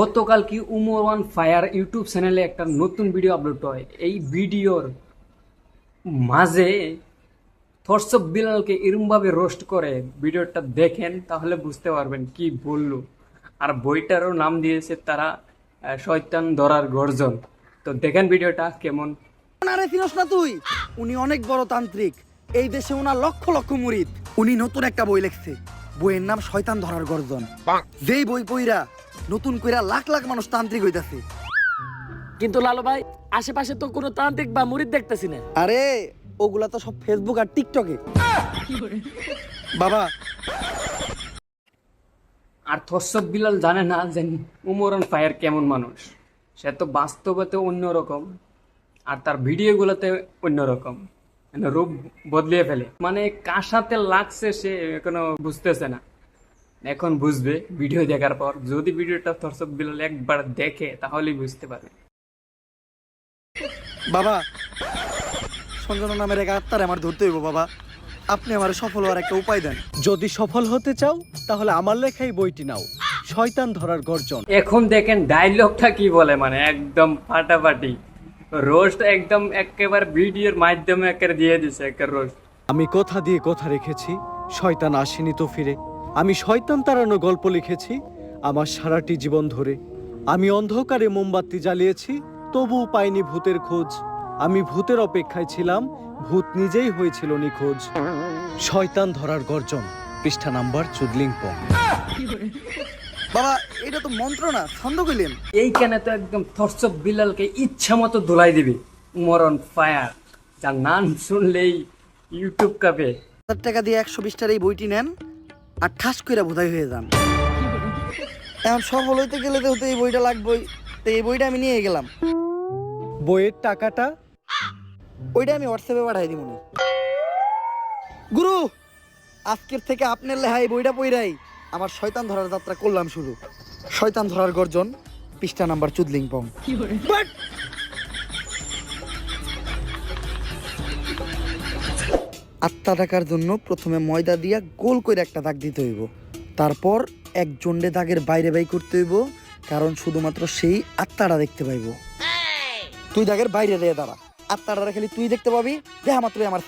গতকাল কি Umar one fire YouTube চ্যানেলে একটা নতুন ভিডিও আপলোড হয়? এই ভিডিওর মাঝে থরসব বিলালকে এরমভাবে রোস্ট করে ভিডিওটা দেখেন তাহলে বুঝতে পারবেন কি বলল। আর বইটারও নাম দিয়েছে তারা শয়তান ধরার গর্জন। তো দেখেন ভিডিওটা কেমন। আরে চিনস না তুই? উনি অনেক বড় তান্ত্রিক। এই দেশে ওনার লক্ষ লক্ষ মুরিদ। উনি নতুন একটা বই লিখছে। বইয়ের নাম শয়তান ধরার গর্জন। যেই বই পইরা নতুন কইরা লাখ লাখ মানুষ তান্ত্রিক হইতাছে। কিন্তু লালু ভাই আশেপাশে তো কোনো তান্ত্রিক বা মুরিদ দেখতেছি না। আরে ওগুলা তো সব ফেসবুক আর টিকটকে বাবা। আর থরসব বিলাল জানে না যে উমর ওয়ান ফায়ার কেমন মানুষ। সে তো বাস্তবতে অন্যরকম আর তার ভিডিওগুলোতে অন্যরকম। মানে রূপ বদলিয়ে ফেলে। মানে কার সাথে লাগছে সে এখনও বুঝতেছে না। এখন বুঝবে ভিডিও দেখার পর। যদি ভিডিওটা থরসব বিলাল একবার দেখে তাহলেই বুঝতে পারবে। বাবা সঞ্জনা নামের এক আত্মার আমার ধরতে হইব বাবা। আপনি আমার সফল হওয়ার একটা উপায় দেন। যদি সফল হতে চাও তাহলে আমার লেখাই বইটি নাও শয়তান ধরার গর্জন এখন দেখেন ডায়লগটা কি বলে মানে একদম ফাটাফাটি। রোস্ট একদম একেবারে ভিডিওর মাধ্যমে একেবারে দিয়ে দিছে একের রোস্ট আমি কথা দিয়ে কথা রেখেছি শয়তান আসেনি তো ফিরে। আমি শয়তান তাড়ানো গল্প লিখেছি আমার সারাটি জীবন ধরে। আমি অন্ধকারে মোমবাতি জ্বালিয়েছি তবুও পাইনি ভূতের খোঁজ। আমি ভূতের অপেক্ষায় ছিলাম ভূত নিজেই হয়েছিল নিখোঁজ। শয়তান ধরার গর্জন পৃষ্ঠা নাম্বার চুদলিং চুদলিংপং। বাবা এটা তো মন্ত্র না ছন্দ কইলেন। এইখানে তো একদম থরসব বিলালকে ইচ্ছা মতো ধুলাই দিবি। মরন ফায়ার। যার নাম শুনলেই ইউটিউব কাপে। হাজার টাকা দিয়ে একশো বিশটার এই বইটি নেন। আর ঠাস কইরা বোধাই হয়ে যান। এখন সফল হইতে গেলে তো এই বইটা লাগবেই তো এই বইটা আমি নিয়ে গেলাম। বইয়ের টাকাটা? ওইটা আমি হোয়াটসঅ্যাপে পাঠাই দিব গুরু আজকের থেকে আপনার লেহাই বইটা পইরাই। আমার শয়তান ধরার যাত্রা করলাম শুরু। শয়তান ধরার গর্জন পৃষ্ঠা নাম্বার চুদলিং পং আত্মা ডাকার জন্য প্রথমে ময়দা দিয়া গোল করে একটা দাগ দিতে হইব। তারপর এক জন্ডে দাগের বাইরে বাই করতে হইব কারণ শুধুমাত্র সেই আত্মাটা দেখতে পাইব। তুই দাগের বাইরে দিয়ে দাঁড়া। আত্মাটা খালি তুই দেখতে পাবি দেখা মাত্রই আমার